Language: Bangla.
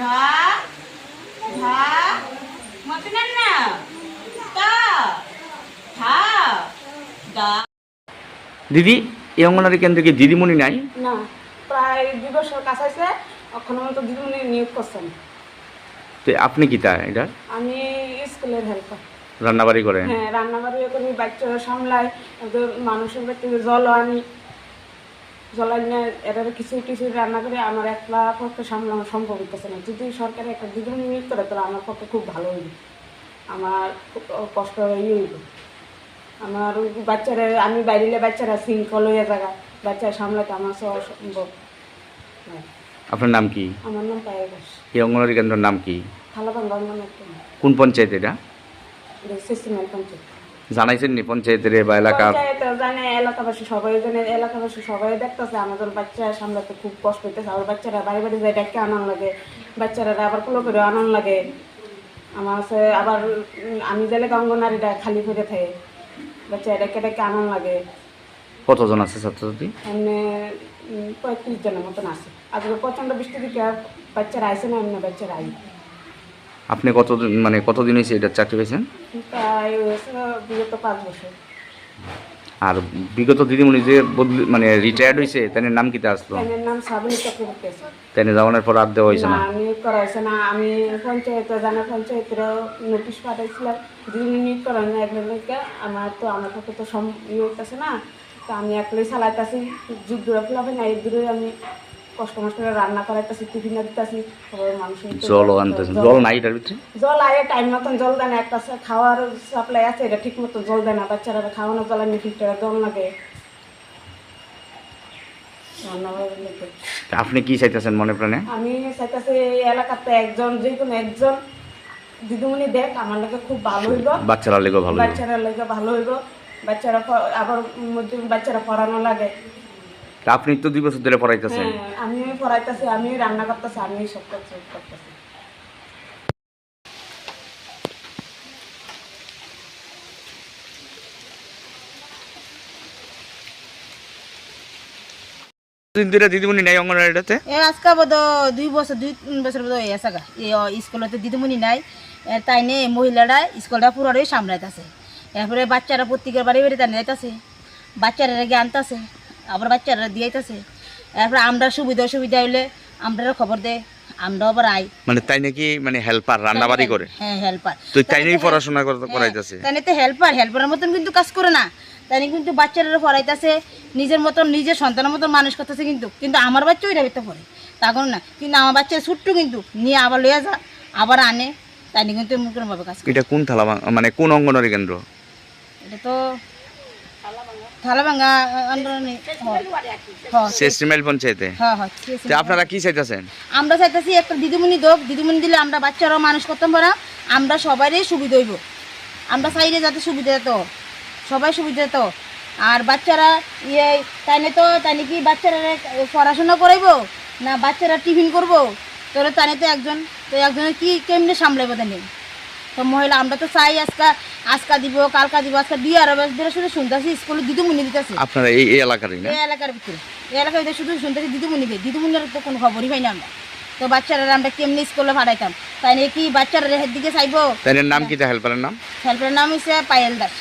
ধা ধা মতে না না। তা ধা দা। দিদি এই অঙ্গনারী কেন্দ্রে কি দিদিমণি নাই? না প্রায় দুই বছর কাছাইছে ওখানে মতো দিদিমণি নিয়োগ করছেন। তো আপনি কি তা এটা? আমি স্কুলের হেল্পার। রান্নাবাড়ি করেন? হ্যাঁ রান্নাবাড়ি করি বাচ্চারা সামলাই মানুষের বাড়িতে জল আনি। জল আনি এটার কিছু কিছু রান্না করে আমার একলা পক্ষে সামলানো সম্ভব হইতেছে না। যদি সরকারে একটা দিদিমণি নিয়োগ করে তাহলে আমার পক্ষে খুব ভালো হইবে। আমার খুব কষ্ট ইয়ে হইব আমার বাচ্চারা আমি বাইরে বাচ্চারা শৃঙ্খল হয়ে জায়গা বাচ্চা সামলাতে আমার সব সম্ভব আপনার নাম কি? আমার নাম পায়েল ঘোষ। এই অঙ্গনারী কেন্দ্রের নাম কি? থালাবান কোন পঞ্চায়েত এটা? পঞ্চায়েত। জানাইছেন নি পঞ্চায়েতের বা এলাকার? এলাকাবাসী সবাই এলাকাবাসী সবাই দেখতেছে আমাদের বাচ্চা সামলাতে খুব কষ্ট হইতেছে আমার বাচ্চারা বাড়ি বাড়ি যায় ডেকে আনন্দ লাগে বাচ্চারা আবার কুলো করে আনন্দ লাগে। আমার আছে আবার আমি গেলে অঙ্গনারীটা খালি করে থাকে বাচ্চা ডেকে ডেকে আনন্দ লাগে। কতজন আছে ছাত্রছাত্রী? এমনি পঁয়ত্রিশ জনের মতন আছে। আজকে প্রচণ্ড বৃষ্টি দিকে বাচ্চারা আইসে না এমনি বাচ্চারা আই আপনি কতদিন মানে কতদিন হয়েছে এটা চাকরি পেয়েছেন? প্রায় হয়েছে বিগত পাঁচ বছর। আর বিগত দিদিমণি যে বদলি মানে রিটায়ার্ড হয়েছে তাদের নাম কিতা আসলো? এর নাম সাবিনী চক্রবর্তী আছে। তাই পর আর দেওয়া হয়েছে না? আমি করাইছে না। আমি পঞ্চায়েত জানা পঞ্চায়েতের নোটিশ পাঠাইছিলাম। নিয়োগ করেন না একজন আমার তো আমার পক্ষে তো সম ইয়ে হইতেছে না। তো আমি একলাই চালাইতেছি। যুগ দূরে ফেলাবে না এই দূরে আমি কষ্ট মষ্ট করে রান্না করাইতেছি টিফিন দিতেছি মানুষের তো- জলও জল নাই এটার ভিতরে? জল আয়ে টাইম মতন জল দেয় না একটা খাওয়ার সাপ্লাই আছে এটা ঠিক মতো জল দেয় না বাচ্চারা খাওয়ানো জল আমি ফিল্টারে জল লাগে। রান্না করার লোকে। তা আপনি কি চাইতেছেন মনে প্রাণে? আমি চাইতেছি এই এলাকাতে একজন যে কোনো একজন দিদিমণি দেখ আমার লোকে খুব ভালো হইব। বাচ্চারা ভালো। বাচ্চারা ভালো হইব। বাচ্চারা আবার বাচ্চারা পড়ানো লাগে। তা আপনি তো দুই বছর ধরে পড়াইতেছেন। হ্যাঁ আমি পড়াইতেছি আমি রান্না করতেছি আমি সব করতেছি। দিন ধরে দিদিমণি নাই এ আজকে বোধ দুই বছর দুই তিন বছর বোধ হয়ে আছে এই স্কুলতে দিদিমণি নাই তাই নিয়ে মহিলারা স্কুলটা পুরোটাই সামলাইতেছে। এরপরে বাচ্চারা প্রত্যেকের বাড়ি বাড়ি তাই যাইতেছে বাচ্চারা গিয়ে আনতেছে। আবার বাচ্চারা দিয়াইতেছে। এরপরে আমরা সুবিধা সুবিধা হইলে আমরা খবর দে আমরা আবার আই মানে তাই নাকি মানে হেল্পার রান্নাবাড়ি করে? হ্যাঁ হেল্পার তো তাই নিয়ে পড়াশোনা করাইতেছে তাই তো হেল্পার হেল্পারের মতন কিন্তু কাজ করে না। তাই কিন্তু বাচ্চারা পড়াইতেছে নিজের মতন নিজের সন্তানের মতন মানুষ করতেছে কিন্তু। কিন্তু আমার বাচ্চা ওইটা ভিতরে পড়ে। তা কোনো না। কিন্তু আমার বাচ্চা ছোট্ট কিন্তু নিয়ে আবার লইয়া যা আবার আনে। তাই কিন্তু এমন কোনোভাবে কাজ এটা কোন থালা মানে কোন অঙ্গনওয়াড়ি কেন্দ্র? এটা তো থালা ভাঙা আন্দোলনে শেষমেল পঞ্চায়েতে? ঠিক আছে। তো আপনারা কি চাইতেছেন? আমরা চাইতেছি একটা দিদিমণি দোক দিদিমণি দিলে আমরা বাচ্চারাও মানুষ করতাম পারা আমরা সবারই সুবিধা হইব। আমরা চাইলে যাতে সুবিধা তো সবাই সুবিধা তো আর বাচ্চারা ইয়ে তো বাচ্চারা পড়াশোনা করাইবো না বাচ্চারা টিফিন করব? তোর তাই তো একজন তো একজনের কি কেমনে সামলাইবো তাই তো মহিলা আমরা তো চাই আজকা আজকা দিব কালকা দিব আজকা দিয়ে আর ধরে শুধু শুনতেছি স্কুলে দিদিমণি দিতেছে। আপনারা এই এই এলাকার না? এই এলাকার ভিতরে। এই এলাকার ভিতরে শুধু শুনতেছি দিদিমণিকে দিদিমণির তো কোনো খবরই পাই না আমরা। তো বাচ্চারা আমরা কেমনি স্কুলে পাঠাইতাম? তাই নিয়ে কি বাচ্চারা রেহের দিকে চাইব? তাই নাম কি তা? হেল্পারের নাম? হেল্পের নাম হচ্ছে পায়েল দাস।